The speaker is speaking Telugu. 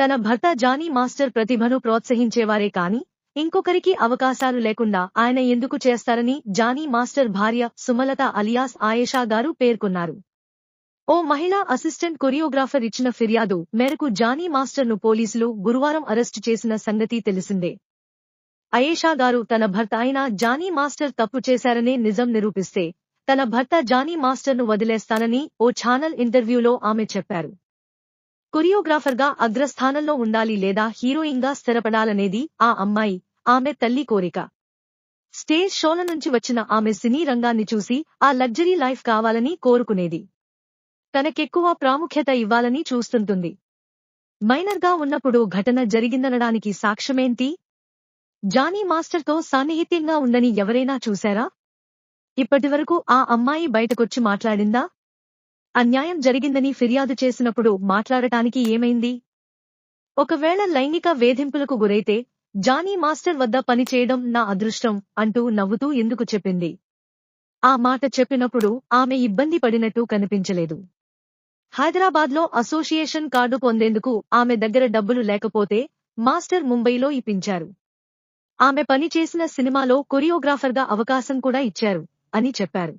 తన భర్త జానీ మాస్టర్ ప్రతిభను ప్రోత్సహించేవారే కాని ఇంకొకరికి అవకాశాలు లేకుండా ఆయన ఎందుకు చేస్తారని జానీ మాస్టర్ భార్య సుమలత అలియాస్ ఆయేషా గారు పేర్కొన్నారు. ఓ మహిళా అసిస్టెంట్ కొరియోగ్రాఫర్ ఇచ్చిన ఫిర్యాదు మేరకు జానీ మాస్టర్ను పోలీసులు గురువారం అరెస్టు చేసిన సంగతి తెలిసిందే. అయేషా గారు తన భర్త అయిన జానీ మాస్టర్ తప్పు చేశారనే నిజం నిరూపిస్తే తన భర్త జానీ మాస్టర్ను వదిలేస్తానని ఓ ఛానల్ ఇంటర్వ్యూలో ఆమె చెప్పారు. కొరియోగ్రాఫర్గా అగ్రస్థానంలో ఉండాలి లేదా హీరోయిన్గా స్థిరపడాలనేది ఆ అమ్మాయి ఆమె తల్లి కోరిక. స్టేజ్ షోల నుంచి వచ్చిన ఆమె సినీ రంగాన్ని చూసి ఆ లగ్జరీ లైఫ్ కావాలని కోరుకునేది. తనకెక్కువ ప్రాముఖ్యత ఇవ్వాలని చూస్తుంటుంది. మైనర్గా ఉన్నప్పుడు ఘటన జరిగిందనడానికి సాక్ష్యమేంటి? జానీ మాస్టర్తో సాన్నిహిత్యంగా ఉందని ఎవరైనా చూశారా? ఇప్పటివరకు ఆ అమ్మాయి బయటకొచ్చి మాట్లాడిందా? అన్యాయం జరిగిందని ఫిర్యాదు చేసినప్పుడు మాట్లాడటానికి ఏమైంది? ఒకవేళ లైంగిక వేధింపులకు గురైతే జానీ మాస్టర్ వద్ద పనిచేయడం నా అదృష్టం అంటూ నవ్వుతూ ఎందుకు చెప్పింది? ఆ మాట చెప్పినప్పుడు ఆమె ఇబ్బంది పడినట్టు కనిపించలేదు. హైదరాబాద్లో అసోసియేషన్ కార్డు పొందేందుకు ఆమె దగ్గర డబ్బులు లేకపోతే మాస్టర్ ముంబైలో ఇప్పించారు. ఆమె పనిచేసిన సినిమాలో కొరియోగ్రాఫర్గా అవకాశం కూడా ఇచ్చారు అని చెప్పారు.